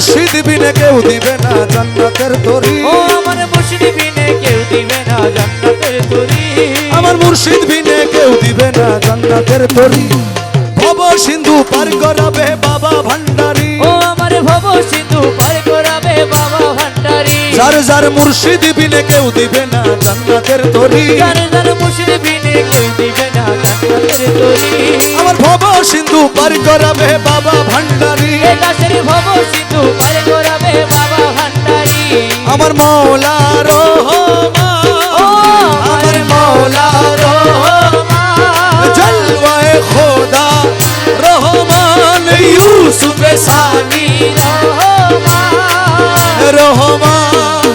মুর্শিদ বিনে কেউ দিবে না জান্নাতের তরি। ও আমার মুর্শিদ বিনে কেউ দিবে না জান্নাতের তরি। আমার মুর্শিদ বিনে কেউ দিবে না জান্নাতের তরি। ভব সিন্ধু পার করাবে বাবা ভান্ডারি। ও আমার ভব সিন্ধু পার করাবে বাবা ভান্ডারি। যার যার মুর্শিদ বিনে কেউ দিবে না জান্নাতের তরি। যার যার মুর্শিদ বিনে কেউ দিবে না জান্নাতের তরি। আমার ভব সিন্ধু পার করাবে বাবা ভান্ডারি। আমার মৌলা রহমান ও আমার মৌলা জলওয়ায়ে খোদা রহমান ইউসুফ সানি রহমান রহমান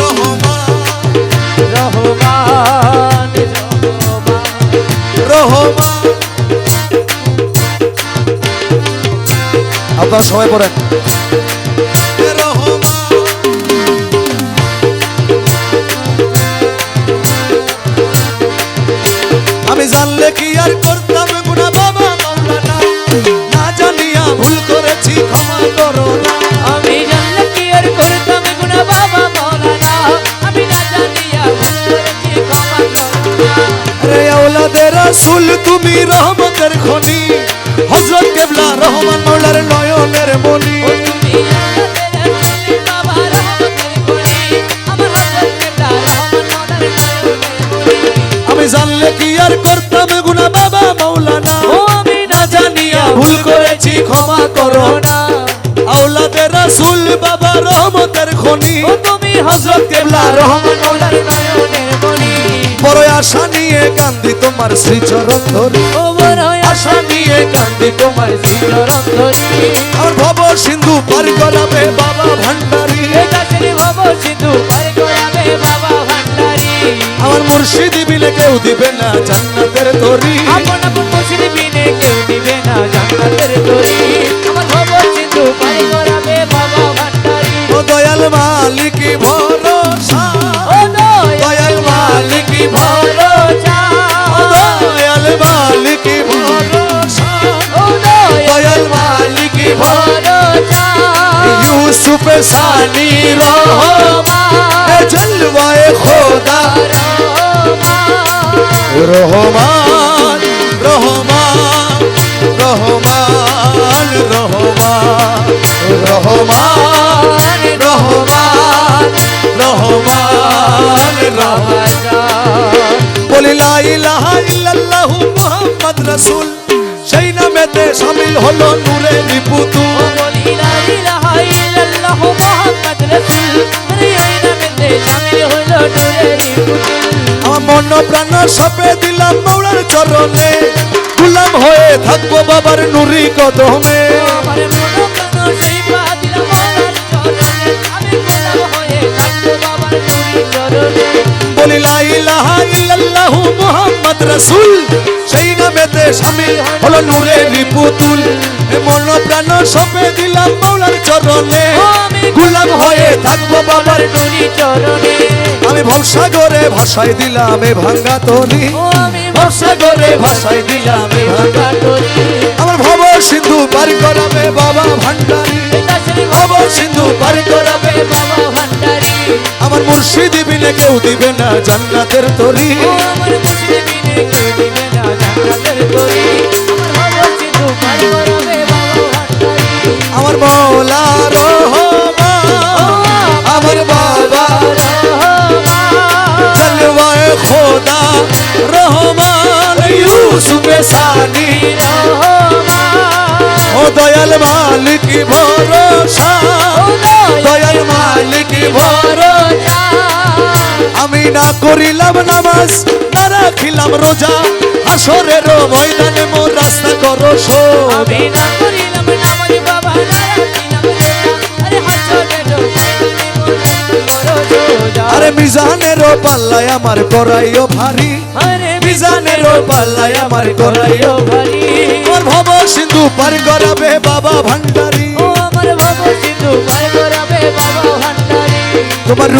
রহমান রহমান রহমান রহমান আপনারা সবাই পড়েন। জানলে কি আর করতাম গুনা বাবা মাওলানা? না জানিয়া ভুল করেছি, ক্ষমা করো না। আমি জানলে কি আর করতাম গুনা বাবা মৌলানা আমি না জানিয়া ভুল করেছি, ক্ষমা করো না। তুমি রহমতের খনি। হযরত কেবলা রহমান মাওলার নয়নের মনি তুমি আল্লাহর ক্ষমা করো না। আওলাদে রাসূল বাবা রহমতের খনি। তুমি হযরত কেবলা রহমান মওলার নয়নের মনি বড় আশা নিয়ে কান্দি তোমার শ্রীচরণ ধরি ও বড় আশা নিয়ে কান্দি তোমার শ্রীচরণ ধরি আর ভব সিন্ধু পার করাবে বাবা ভান্ডারি। একাশের ভব সিন্ধু পার করাবে বাবা ভান্ডারি। আমার মুর্শিদি বিলে কেউ দিবে না জান্নাতের তরি। আপন আপন ভরসা। দয়াল মালিক ভরসা। দয়াল দয়াল মালিক ভরসা। ইউসুফ সানি রহমান। জলওয়ায়ে খোদা। রহমান। রহমান। রসুল সেই নামেতে সামিল হলো নূরে বিপুতু মন প্রাণ সাপে দিলাম মৌলার চরণে, গুলাম হয়ে থাকব বাবার নুরি কদমে। বলিলাই লাহাই লাল্লাহু মোহাম্মদ মুহাম্মদ রাসূল। শামিল হলো নূরে নিপুতুল মন প্রাণ সপে দিলাম মৌলার চরণে। গুলাম হয়ে থাকব বাবার নুরি চরণে। আমি ভবসাগরে ভাষায় দিলাম এ ভাঙ্গা আমি ভবসাগরে ভাষায় দিলাম এ ভাঙ্গা করি আমার ভব সিন্ধু পার করাবে বাবা ভান্ডারি ভব সিন্ধু পার করাবে বাবা ভান্ডারি আমার মুর্শিদি বিনে কেউ দিবে না জান্নাতের তরি। আমার মুসলিমিনে সানি ও দয়াল মালিক ভরসা। দয়াল মালিক ভরসা। আমি না করিলাম নামাজ না রাখিলাম রোজা। আসরের ময়দানে মোর রাস্তা করো সো আমি না করিলাম নামাজ বাবা না রাখিলাম আরে হাসরের আরে মিজানের পাল্লায় আমার করাইও ভারী। আরে মিজানের পাল্লায় আমার করাইও ভারী। আমার ভব সিন্ধু পার করাবে বাবা ভান্ডারি। ও আমার ভব সিন্ধু পার করাবে বাবা ভান্ডারি। তোমার